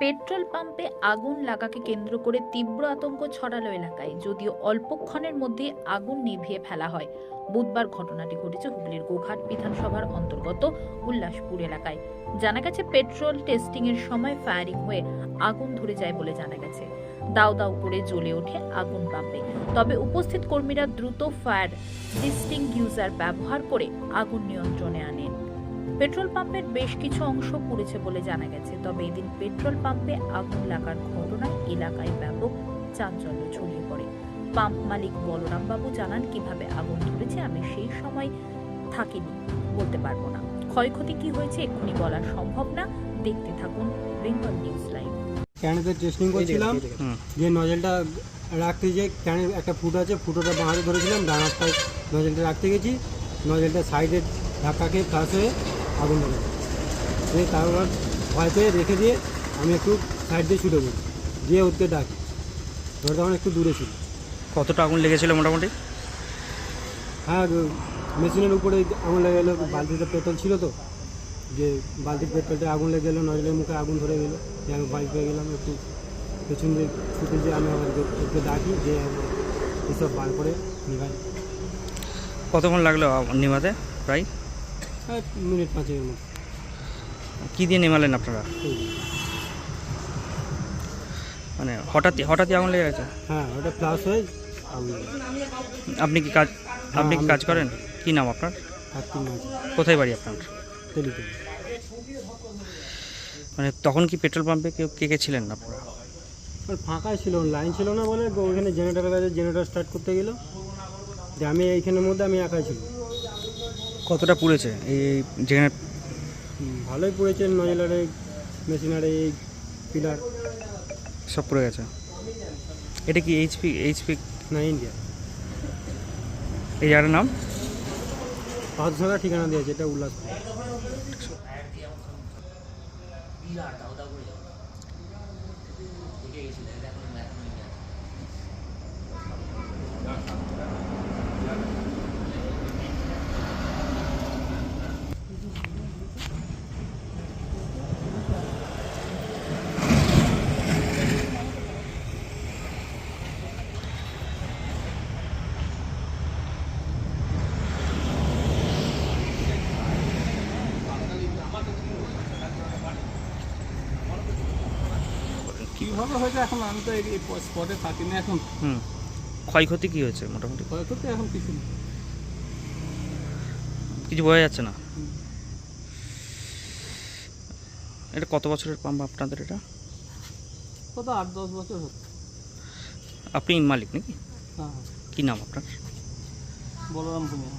Petrol পাম্পে আগুন লাগাকে কেন্দ্র করে তীব্র আতঙ্ক ছড়ালো এলাকায়, যদিও অল্পক্ষণের মধ্যে আগুন নিভিয়ে ফেলা হয়। বুধবার ঘটনাটি ঘটেছে হুগলির গোঘাট বিধানসভার অন্তর্গত উল্লাসপুর এলাকায়। জানা গেছে, পেট্রোল টেস্টিং এর সময় ফায়ারিং হয়ে আগুন ধরে যায় বলে জানা গেছে। দাউ দাউ করে জ্বলে ওঠে আগুন পাম্পে। তবে উপস্থিত কর্মীরা দ্রুত ফায়ার ডিস্টিংগুইজার ব্যবহার করে আগুন নিয়ন্ত্রণে আনেন। পেট্রোল পাম্পের বেশ কিছু অংশ পুড়েছে বলে জানা গেছে। তবে এদিন পেট্রোল পাম্পে আগুন লাগার ঘটনায় এলাকায় ব্যাপক চাঞ্চল্য ছড়িয়ে পড়ে। পাম্প মালিক বলরাম বাবু জানান কীভাবে আগুন ধরেছে আমি সেই সময় থাকিনি বলতে পারব না। ক্ষয়ক্ষতি কি হয়েছে এক্ষুনি বলা সম্ভব না। দেখতে থাকুন বেঙ্গল নিউজ লাইভ। ক্যানেতে টেস্টিং করছিলাম। যে নজলটা রাখতে যে ক্যানে একটা ফুটো আছে ফুটোটা বাঁ ধরেছিলাম ডান হাতটায় নজলটা রাখতে গেছি নজলটা সাইডে ধাক্কা খেয়ে ফ্লাশ হয়ে আগুন ধরে। দিয়ে তারপর ভয় পেয়ে রেখে দিয়ে আমি একটু সাইড দিয়ে ছুটে পড়ি দিয়ে ওকে ডাকি। ওটা তখন একটু দূরে ছিল। কতটা আগুন লেগেছিল মোটামুটি? হ্যাঁ মেশিনের উপরে আগুন লেগে গেলো বালতিতে পেট্রোল ছিল তো। যে বালতির পেট্রোলটা আগুন লেগে গেলো নজরের মুখে আগুন ধরে গেলো। যে আমি ভয় পেয়ে গেলাম একটু। পেছন দিয়ে ছুটে যে আমি আবার ওকে- ওকে ডাকি যে এসব বার করে নিভাই কতক্ষণ লাগল নেভাতে প্রায়? মিনিট পাঁচের মতো কী দিয়ে নেমালেন আপনারা? মানে হঠাৎই হঠাৎই আগুন লেগে গেছে? হ্যাঁ ওটা প্লাস হয়ে আপনি কি কাজ আপনি কি কাজ করেন? কি নাম আপনার? কোথায় বাড়ি আপনার? মানে তখন কি পেট্রোল পাম্পে কেউ কে কে ছিলেন আপনারা? ফাঁকাই ছিল লাইন ছিল না বলে ওখানে জেনারেটার কাছে জেনারেটার স্টার্ট করতে গেলো। যে আমি এইখানের মধ্যে আমি একাই ছিল কতটা পুড়েছে এই যেখানে? ভালোই পড়েছে নজলারে মেশিনারে এই পিলার। সব পুড়ে গেছে। এটা কি এইচপি এইচপি না ইন্ডিয়া এই জায়গাটার নাম? পাঁচশোটা ঠিকানা দিয়েছে এটা উল্লাসপুর। কীভাবে হয়েছে এখন আমি তো এই স্পটে থাকি না এখন। হুম। ক্ষয়ক্ষতি কী হয়েছে মোটামুটি? হয়তো তো এখন কিছু নেই কিছু বোঝা যাচ্ছে না? এটা কত বছরের পাম্প আপনাদের এটা? কত আট দশ বছর হচ্ছে। আপনি মালিক নাকি? হ্যাঁ। কি নাম আপনার? বলরাম ভূমিয়া